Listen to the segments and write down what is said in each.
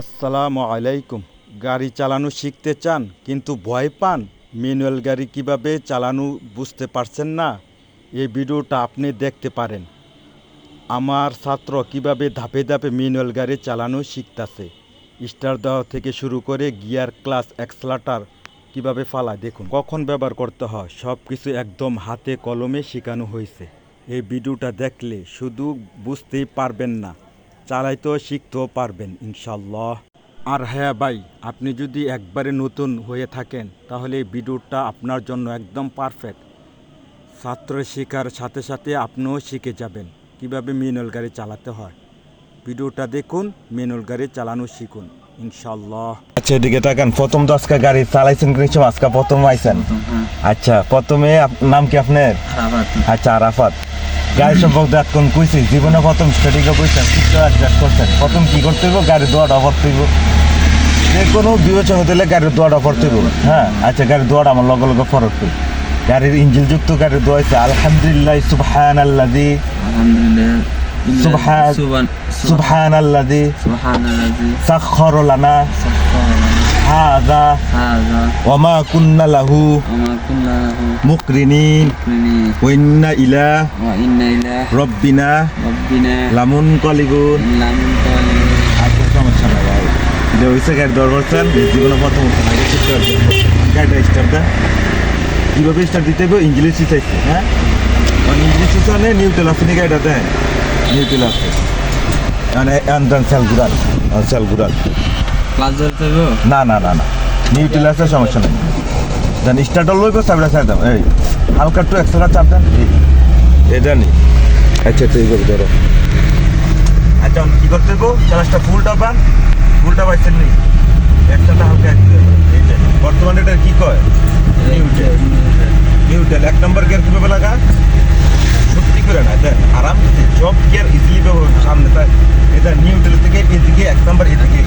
আসসালামু আলাইকুম। গাড়ি চালানো শিখতে চান, কিন্তু ভয় পান? ম্যানুয়াল গাড়ি কীভাবে চালানো বুঝতে পারছেন না? এই ভিডিওটা আপনি দেখতে পারেন। আমার ছাত্র কীভাবে ধাপে ধাপে ম্যানুয়াল গাড়ি চালানো শিখতেছে? স্টার দেওয়া থেকে শুরু করে গিয়ার ক্লাস এক্সলাটার কীভাবে ফালায় দেখুন। কখন ব্যবহার করতে হয়? সব কিছু একদম হাতে কলমে শেখানো হয়েছে। এই ভিডিওটা দেখলে শুধু বুঝতেই পারবেন না। চালাইতেও শিখতেও পারবেন ইনশাল্লাহ আর হ্যাঁ ভাই আপনি যদি একবারে নতুন হয়ে থাকেন তাহলে এই ভিডিওটা আপনার জন্য একদম পারফেক্ট। ছাত্র শেখার সাথে সাথে আপনিও শিখে যাবেন কীভাবে ম্যানুয়াল গাড়ি চালাতে হয়। ভিডিওটা দেখুন ম্যানুয়াল গাড়ি চালানো শিখুন ইনশাল্লাহ আচ্ছা এদিকে তাকান প্রথম তো আজকে গাড়ি চালাইছেন কিছু আজকে প্রথম আইছেন। আচ্ছা প্রথমে নাম কি আপনার? আচ্ছা আরাফাত। গাড়ি সম্পর্কে এতক্ষণ কইছি জীবনে প্রথম স্টাডিকে কইছেন শিখতে অ্যাডজাস্ট করছেন প্রথম কি করতে হইব? গাড়ি দোয়াটা করতে হইব। যে কোনো বিবেচনা দিলে গাড়ির দোয়াটা করতে হইব। হ্যাঁ আচ্ছা গাড়ির দোয়াটা আমার লগে লগে ফরক হইব গাড়ির ইঞ্জিল যুক্ত গাড়ির দোয়া হইছে আলহামদুলিল্লাহ সুবহান আল্লাদি alhamdulillah Subhan- subhan সুবহান আল্লাদি সাক্ষর লানা। ইলা wa inna ila রব্বিনা rabbina লামুন কলিগুন lamunqalibun আচ্ছা সমস্যা নাই ভাই। যে হয়েছে গাড়ি দর করছেন জীবনে প্রথম গাড়িটা স্টার্ট দেন। কীভাবে স্টার্ট দিতে হবে? ইঞ্জিলে শিখাইছে হ্যাঁ? মানে ইঞ্জিলে শিখানে নিউটেল আছে নি গাড়িটা দেন। নিউটেল আছে মানে আনদান সেল ঘুরান সেল ঘুরান না না না না। নিউটেল আছে সমস্যা নেই। দেন স্টার্টার লইব চাবড়া ছাড় দাম এই, হালকা একটু এক্সট্রা চাপ দেন। এটা নি আচ্ছা তো এইভাবে ধরো। আচ্ছা কি করতে দেবো ক্লাসটা ফুলটা পান ফুলটা পাইছেন নি? একসাথে হালকা বর্তমানে এটা কি কয়? নিউটেল নিউটেল এক নম্বর গিয়ার কীভাবে লাগা সত্যি করে না দেন আরাম সব গিয়ার ইজিলি সামনে, তাই এটা নিউটেল থেকে এদিকে, এক নম্বর এদিকে।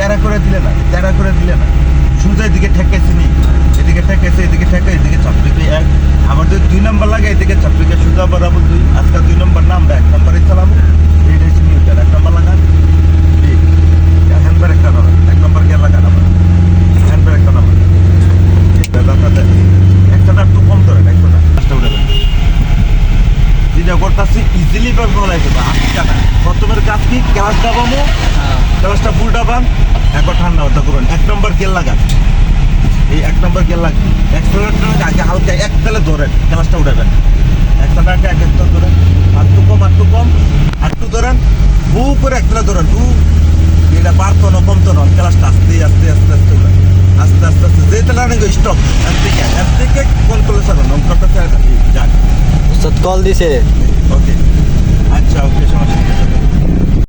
তেরা করে দিলে না তেরা করে দিলে না। সোজা এদিকে ঠেকাইছে নি এদিকে ঠেকাইছে এদিকে ঠেকাই এদিকে চাপড়িকে এক আবার যদি দুই নম্বর লাগে এদিকে চাপড়িকে সোজা বরাবর দুই আজকে দুই নম্বর নাম আমরা এক নম্বরে চালাবো। এইটা হচ্ছে নিউটেল এক নম্বর লাগান এক নম্বর গিয়ার লাগান আবার। হ্যান্ড ব্রেকটা নামান। দাদাটা একশোটা একটু কম ধরেন একশোটা পাঁচটা উঠে যেটা করতেছি ইজিলি আটটা না। প্রথমের কাজ কি? ডাবানো ক্লাসটা ফুল ডাবান একবার ঠান্ডা হতে করবেন এক নম্বর গেল লাগান এই এক নম্বর গেল লাগান অ্যাক্সেলারেটর আগে হালকা এক তালে ধরেন ক্লাসটা উঠাবেন। একসাথে এক একটা ধরেন আটটু কম আটটু কম আটটু ধরেন হু করে এক তালে ধরেন হু। এটা বাড়তো না কমতো না ক্লাসটা আস্তে আস্তে আস্তে আস্তে উঠান। আস্তে আস্তে আস্তে যে তালে অনেক স্টপ এর থেকে এর থেকে কন্ট্রোলে অঙ্কটা ছেড়ে দেন। যাক কল দিছে। ওকে আচ্ছা ওকে